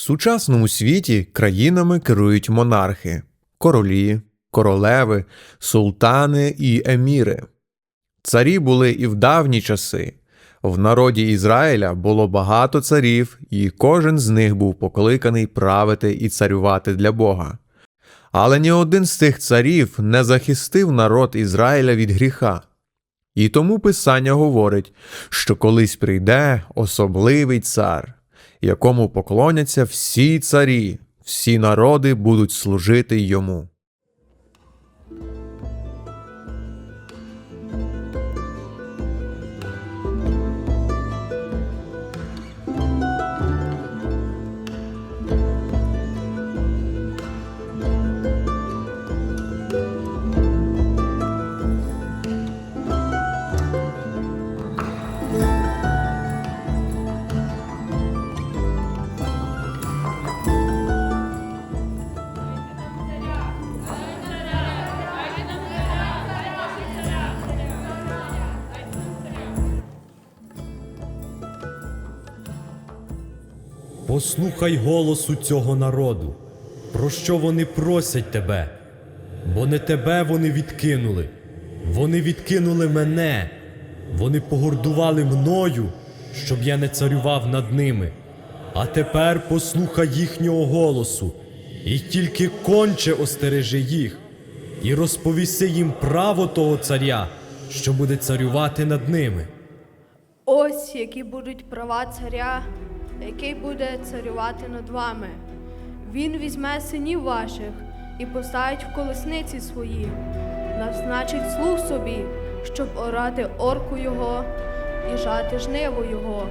В сучасному світі країнами керують монархи, королі, королеви, султани і еміри. Царі були і в давні часи. В народі Ізраїля було багато царів, і кожен з них був покликаний правити і царювати для Бога. Але ні один з цих царів не захистив народ Ізраїля від гріха. І тому Писання говорить, що колись прийде особливий цар, якому поклоняться всі царі, всі народи будуть служити йому. Послухай голосу цього народу, про що вони просять тебе, бо не тебе вони відкинули, вони відкинули мене, вони погордували мною, щоб я не царював над ними. А тепер послухай їхнього голосу, і тільки конче остережи їх, і розповіси їм право того царя, що буде царювати над ними. Ось які будуть права царя, який буде царювати над вами. Він візьме синів ваших і поставить в колесниці свої, назначить слуг собі, щоб орати орку його і жати жниво його.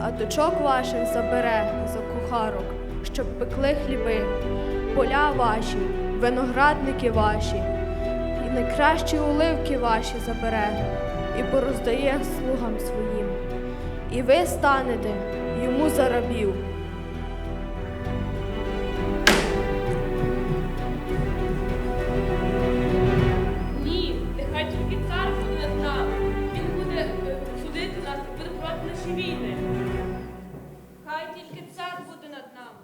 А дочок ваших забере за кухарок, щоб пекли хліби, поля ваші, виноградники ваші, і найкращі оливки ваші забере, і пороздає слугам своїм. І ви станете йому за рабів. Ні, нехай тільки цар буде над нами. Він буде е, судити нас, буде проти наші війни. Хай тільки цар буде над нами.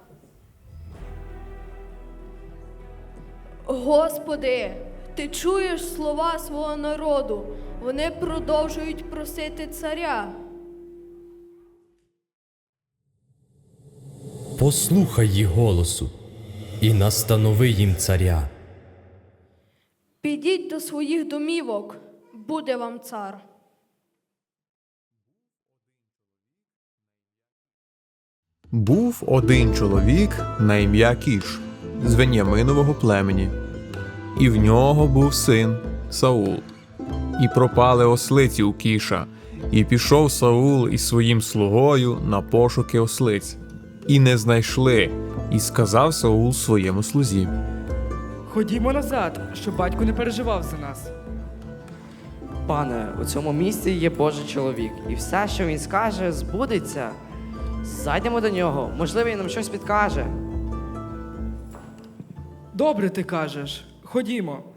Господи, ти чуєш слова свого народу. Вони продовжують просити царя. Послухай їх голосу і настанови їм царя. Підіть до своїх домівок, буде вам цар. Був один чоловік на ім'я Кіш з Веняминового племені, і в нього був син Саул. І пропали ослиці у Кіша, і пішов Саул із своїм слугою на пошуки ослиць, і не знайшли, і сказав Саул своєму слузі. Ходімо назад, щоб батько не переживав за нас. Пане, у цьому місці є Божий чоловік, і все, що він скаже, збудеться. Зайдемо до нього, можливо, він нам щось підкаже. Добре ти кажеш. Ходімо.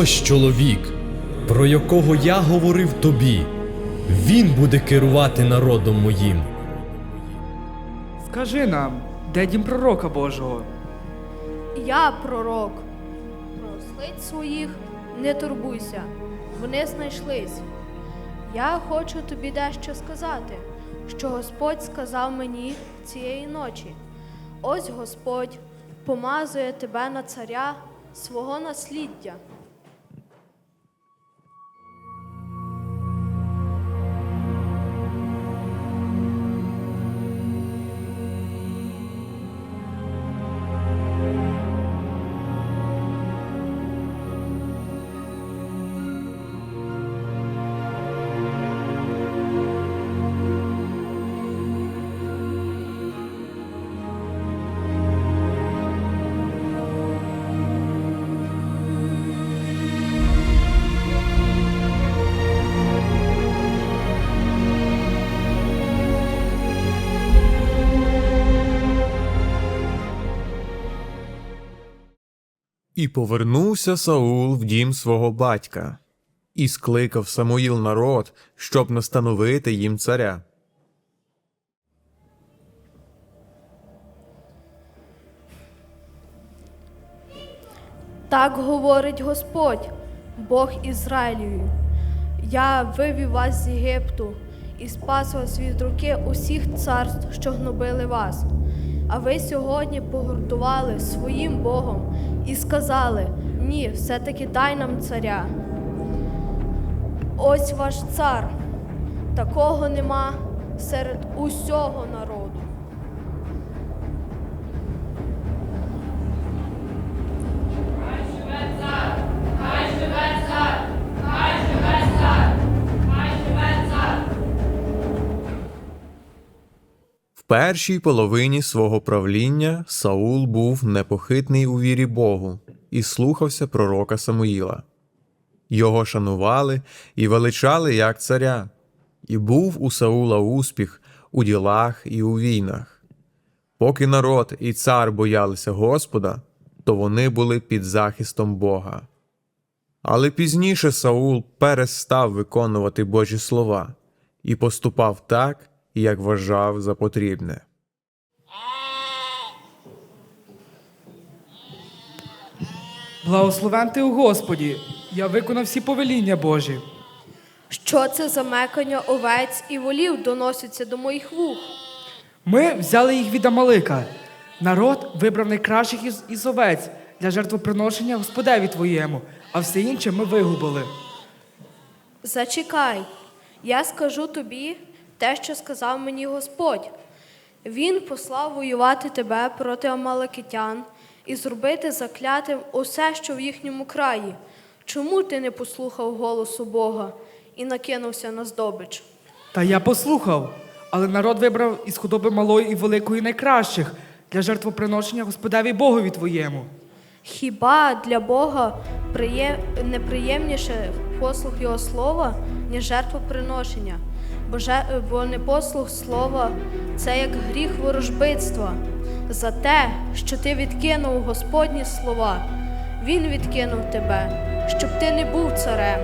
Ось чоловік, про якого я говорив тобі. Він буде керувати народом моїм. Скажи нам, де дім пророка Божого? Я пророк. Про ослиць своїх не турбуйся, вони знайшлись. Я хочу тобі дещо сказати, що Господь сказав мені цієї ночі. Ось Господь помазує тебе на царя свого насліддя. І повернувся Саул в дім свого батька, і скликав Самуїл народ, щоб настановити їм царя. Так говорить Господь, Бог Ізраїлю. Я вивів вас з Єгипту і спас вас від руки усіх царств, що гнобили вас. А ви сьогодні погуртували своїм Богом і сказали: ні, все-таки дай нам царя. Ось ваш цар. Такого нема серед усього народу. Першій половині свого правління Саул був непохитний у вірі Богу і слухався пророка Самуїла. Його шанували і величали як царя, і був у Саула успіх у ділах і у війнах. Поки народ і цар боялися Господа, то вони були під захистом Бога. Але пізніше Саул перестав виконувати Божі слова і поступав так, як вважав за потрібне. Благословен ти у Господі. Я виконав всі повеління Божі. Що це за мекання овець і волів доноситься до моїх вух? Ми взяли їх від Амалика. Народ вибрав найкращих із, із овець для жертвоприношення Господеві твоєму, а все інше ми вигубили. Зачекай, я скажу тобі те, що сказав мені Господь. Він послав воювати тебе проти амаликитян і зробити заклятим усе, що в їхньому краї. Чому ти не послухав голосу Бога і накинувся на здобич? Та я послухав, але народ вибрав із худоби малої і великої найкращих для жертвоприношення Господеві Богові твоєму. Хіба для Бога приє... неприємніше послух Його слова, ніж жертвоприношення? Бо, же... Бо непослух слова це як гріх ворожбитства. За те, що ти відкинув Господні слова, Він відкинув тебе, щоб ти не був царем.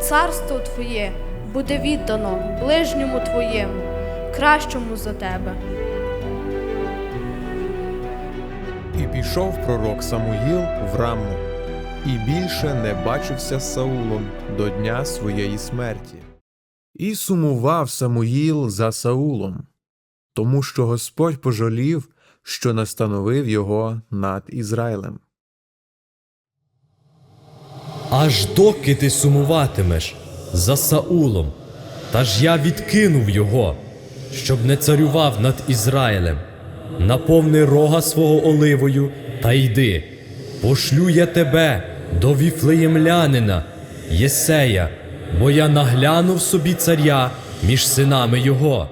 Царство твоє буде віддано ближньому твоєму, кращому за тебе. І пішов пророк Самуїл в раму, і більше не бачився з Саулом до дня своєї смерті. І сумував Самуїл за Саулом, тому що Господь пожалів, що настановив його над Ізраїлем. Аж доки ти сумуватимеш за Саулом, та ж я відкинув його, щоб не царював над Ізраїлем. Наповни рога свого оливою та йди. Пошлю я тебе до віфлеємлянина, Єсея, бо я наглянув собі царя між синами його.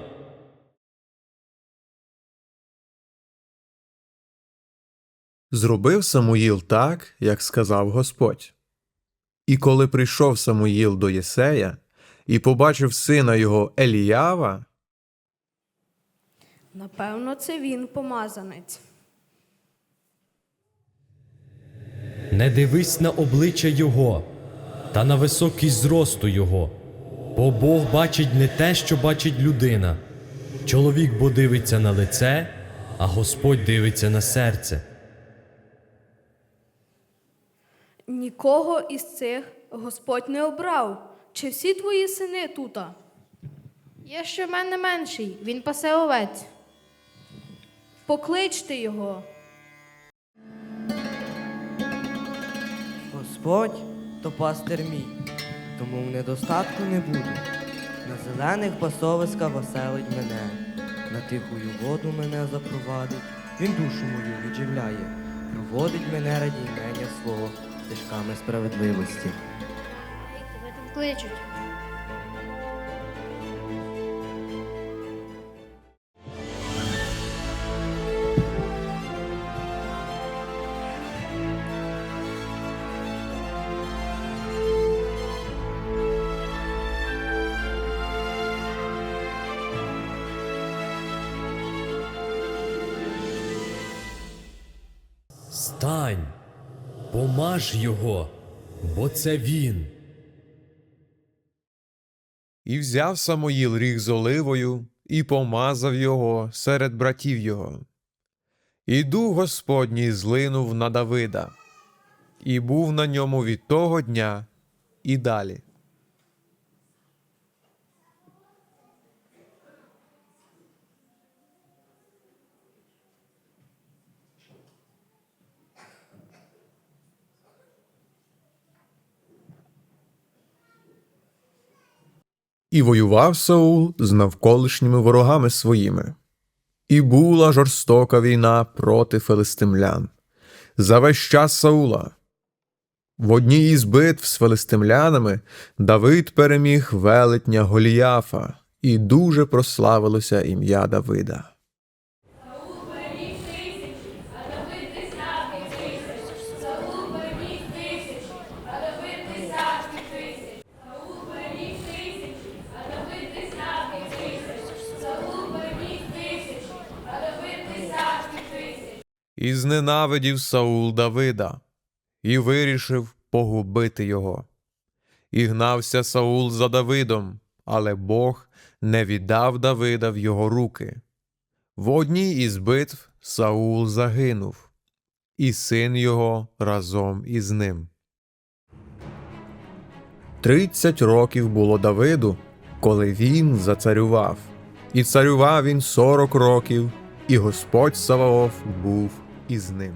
Зробив Самуїл так, як сказав Господь. І коли прийшов Самуїл до Єсея і побачив сина його Еліява, Напевно, це він помазанець. Не дивись на обличчя Його та на високість зросту Його, бо Бог бачить не те, що бачить людина. Чоловік бо дивиться на лице, а Господь дивиться на серце. Нікого із цих Господь не обрав. Чи всі твої сини тута? Є ще в мене менший, він пасе овець. Покличте його. Господь то пастир мій, тому в недостатку не буду. На зелених пасовиська веселить мене, на тихую воду мене запровадить, він душу мою відживляє, проводить мене раді імення свого стежками справедливості. Тебе там кличуть. Стань, помаж його, бо це він. І взяв Самоїл ріг з оливою і помазав його серед братів його. І дух Господній злинув на Давида, і був на ньому від того дня і далі. І воював Саул з навколишніми ворогами своїми. І була жорстока війна проти филистимлян. За весь час Саула. В одній із битв з филистимлянами Давид переміг велетня Голіяфа, і дуже прославилося ім'я Давида. І зненавидів Саул Давида, і вирішив погубити його. І гнався Саул за Давидом, але Бог не віддав Давида в його руки. В одній із битв Саул загинув, і син його разом із ним. Тридцять років було Давиду, коли він зацарював, і царював він сорок років, і Господь Саваоф був із ним.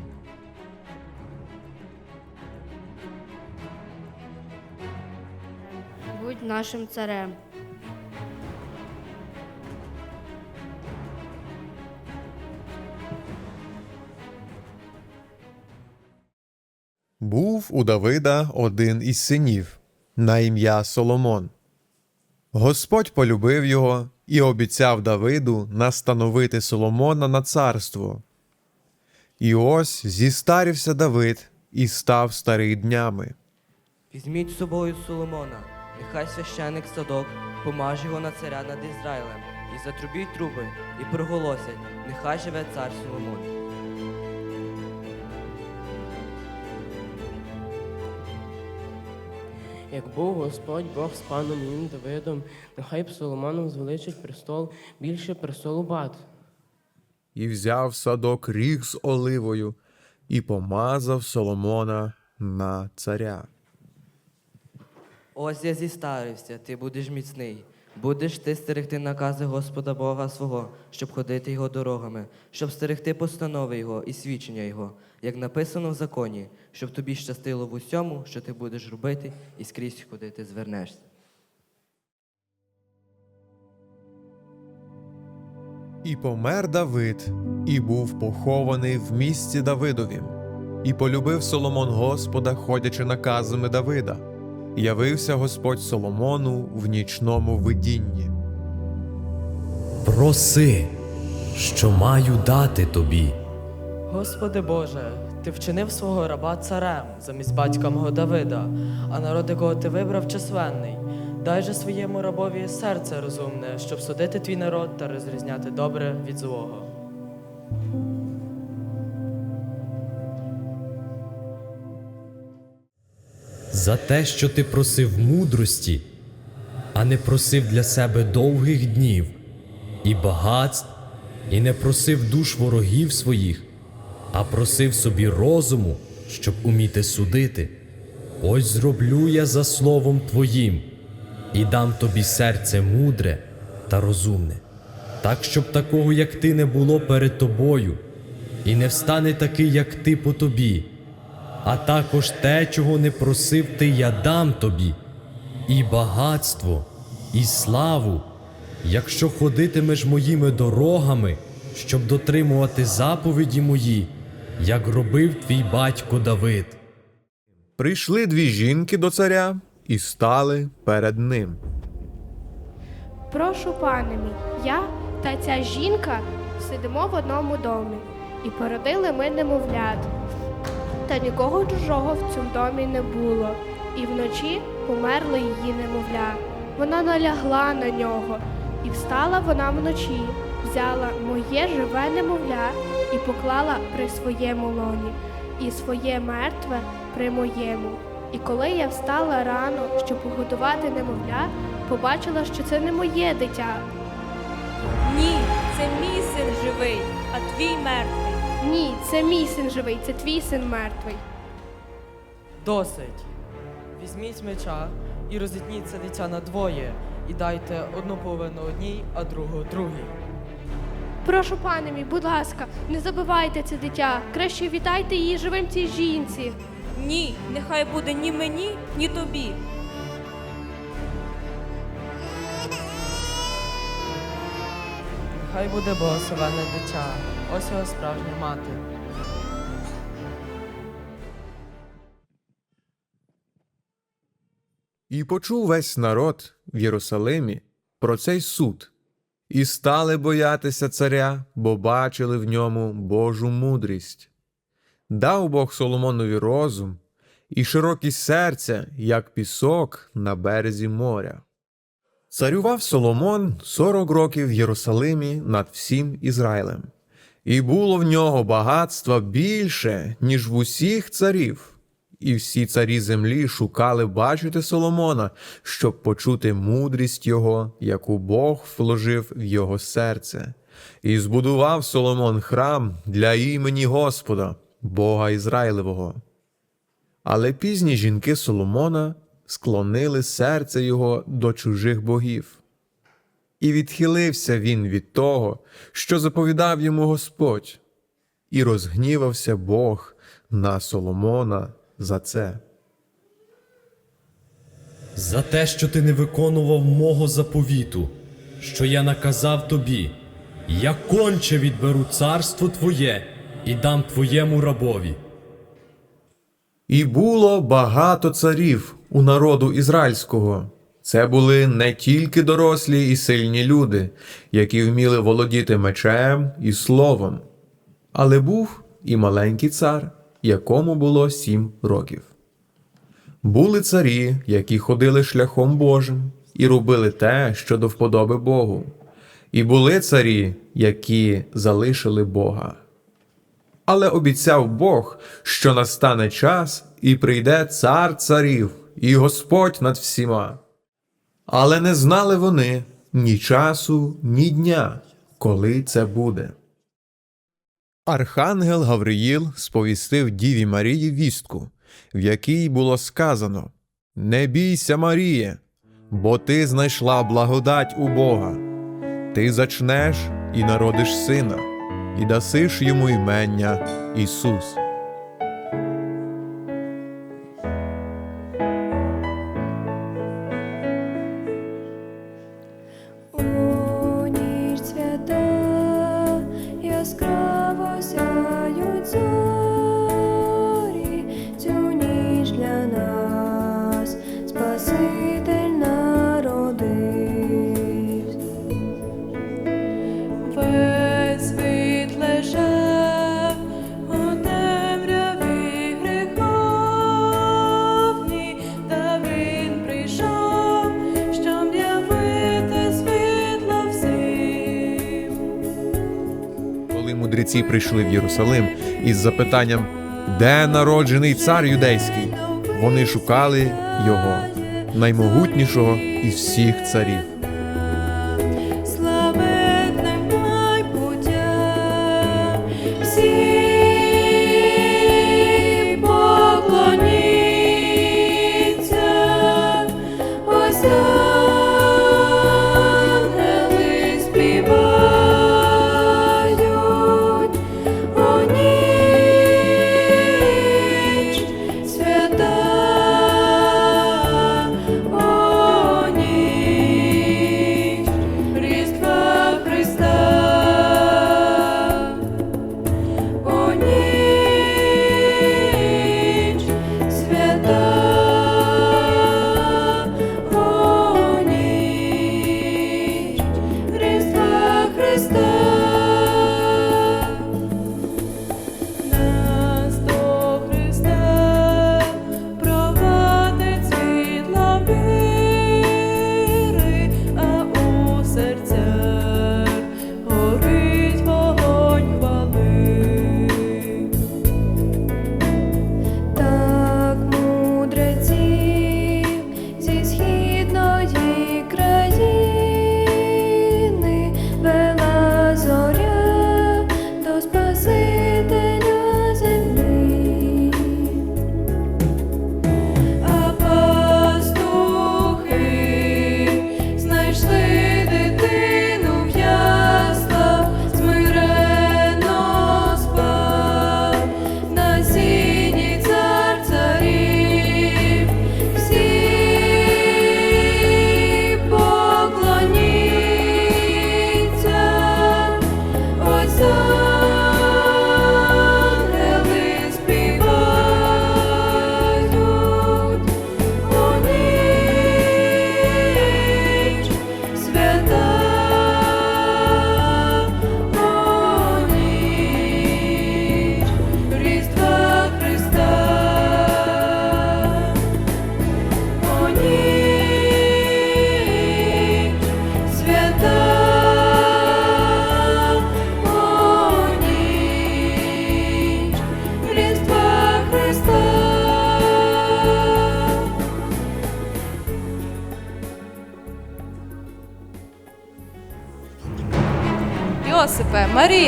Будь нашим царем. Був у Давида один із синів, на ім'я Соломон. Господь полюбив його і обіцяв Давиду настановити Соломона на царство. І ось зістарівся Давид і став старий днями. Візьміть з собою Соломона, нехай священик садок помаже його на царя над Ізраїлем, і затрубіть труби, і проголосять, нехай живе цар Соломон. Як був Господь Бог з паном моїм Давидом, нехай б Соломоном звеличить престол більше престолу бат. І взяв садок ріг з оливою і помазав Соломона на царя. Ось я зістарився, ти будеш міцний. Будеш ти стерегти накази Господа Бога свого, щоб ходити його дорогами, щоб стерегти постанови Його і свідчення Його, як написано в законі, щоб тобі щастило в усьому, що ти будеш робити, і скрізь куди ти звернешся. І помер Давид, і був похований в місті Давидовім. І полюбив Соломон Господа, ходячи наказами Давида. Явився Господь Соломону в нічному видінні. Проси, що маю дати тобі. Господи Боже, ти вчинив свого раба царем замість батька мого Давида, а народ, якого ти вибрав, численний. Дай же своєму рабові серце розумне, щоб судити твій народ та розрізняти добре від злого. За те, що ти просив мудрості, а не просив для себе довгих днів і багатств, і не просив душ ворогів своїх, а просив собі розуму, щоб уміти судити. Ось зроблю я за словом твоїм і дам тобі серце мудре та розумне, так, щоб такого, як ти, не було перед тобою, і не встане такий, як ти по тобі а також те, чого не просив ти, я дам тобі, і багатство, і славу, якщо ходитимеш моїми дорогами, щоб дотримувати заповіді мої, як робив твій батько Давид. Прийшли дві жінки до царя і стали перед ним. Прошу, пане мій, я та ця жінка сидимо в одному домі і породили ми немовлят. Та нікого чужого в цьому домі не було, і вночі померли її немовля. Вона налягла на нього, і встала вона вночі, взяла моє живе немовля і поклала при своєму лоні. і своє мертве при моєму. І коли я встала рано, щоб погодувати немовля, побачила, що це не моє дитя. Ні, це мій син живий, а твій мертвий. Ні, це мій син живий, це твій син мертвий. Досить. Візьміть меча і розітніть це дитя на двоє, і дайте одну половину одній, а другу другій. Прошу, пане мій, будь ласка, не забивайте це дитя. Краще вітайте її живим цій жінці. Ні, нехай буде ні мені, ні тобі. Хай буде благословенне дитя, ось його справжня мати. І почув весь народ в Єрусалимі про цей суд, і стали боятися царя, бо бачили в ньому Божу мудрість. Дав Бог Соломонові розум і широкість серця, як пісок на березі моря. Царював Соломон сорок років в Єрусалимі над всім Ізраїлем, і було в нього багатства більше, ніж в усіх царів. І всі царі землі шукали бачити Соломона, щоб почути мудрість його, яку Бог вложив в його серце. І збудував Соломон храм для імені Господа, Бога Ізраїлевого. Але пізні жінки Соломона склонили серце його до чужих богів. І відхилився він від того, що заповідав йому Господь, і розгнівався Бог на Соломона за це. За те, що ти не виконував мого заповіту, що я наказав тобі, я конче відберу царство твоє і дам твоєму рабові. І було багато царів у народу ізраїльського. Це були не тільки дорослі і сильні люди, які вміли володіти мечем і словом, але був і маленький цар, якому було сім років. Були царі, які ходили шляхом Божим і робили те, що до вподоби Богу, і були царі, які залишили Бога. Але обіцяв Бог, що настане час і прийде цар царів і Господь над всіма. Але не знали вони ні часу, ні дня, коли це буде. Архангел Гавриїл сповістив Діві Марії вістку, в якій було сказано: Не бійся, Маріє, бо ти знайшла благодать у Бога. Ти зачнеш і народиш сина, і дасиш йому імення Ісус. Прийшли в Єрусалим із запитанням, де народжений цар юдейський, вони шукали його, наймогутнішого із всіх царів.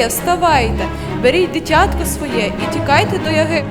вставайте, беріть дитятко своє і тікайте до яги.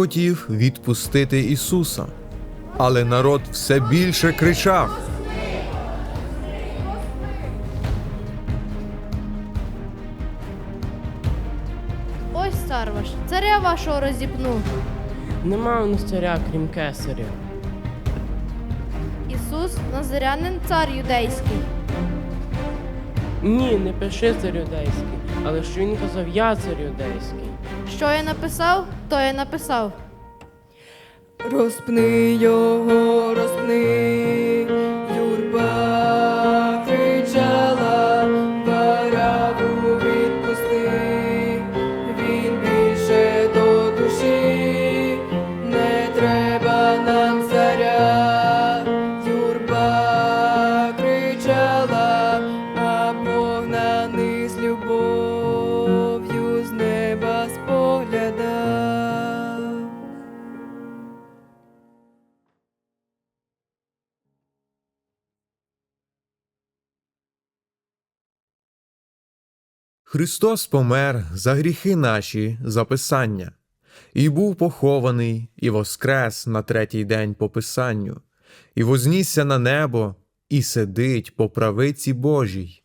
хотів відпустити Ісуса, але народ все більше кричав. Ось цар ваш, царя вашого розіпнув. Нема у нас царя, крім кесаря. Ісус Назарянин, цар юдейський. Ні, не пиши цар юдейський, але що він казав, я цар юдейський. Що я написав, то я написав. Розпни його, розпни. Христос помер за гріхи наші за Писання, і був похований, і воскрес на третій день по Писанню, і вознісся на небо, і сидить по правиці Божій.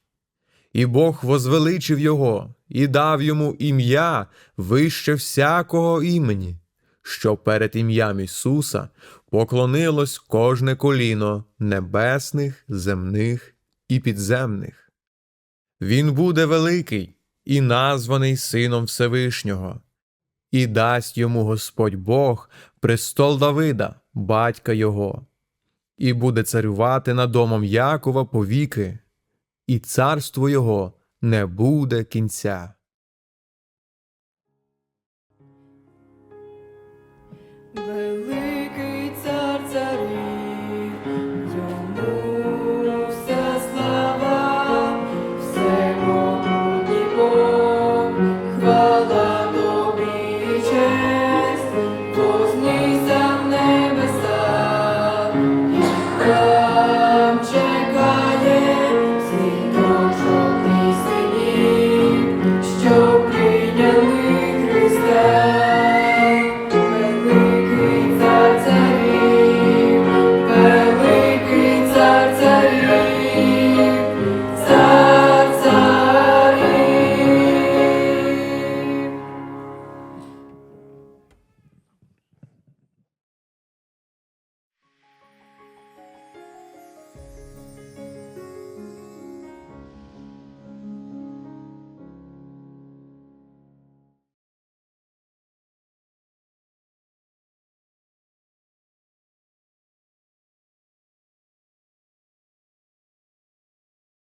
І Бог возвеличив його і дав йому ім'я вище всякого імені, що перед ім'ям Ісуса поклонилось кожне коліно небесних, земних і підземних. Він буде великий і названий Сином Всевишнього, і дасть йому Господь Бог престол Давида, батька його, і буде царювати над домом Якова повіки, і царство його не буде кінця.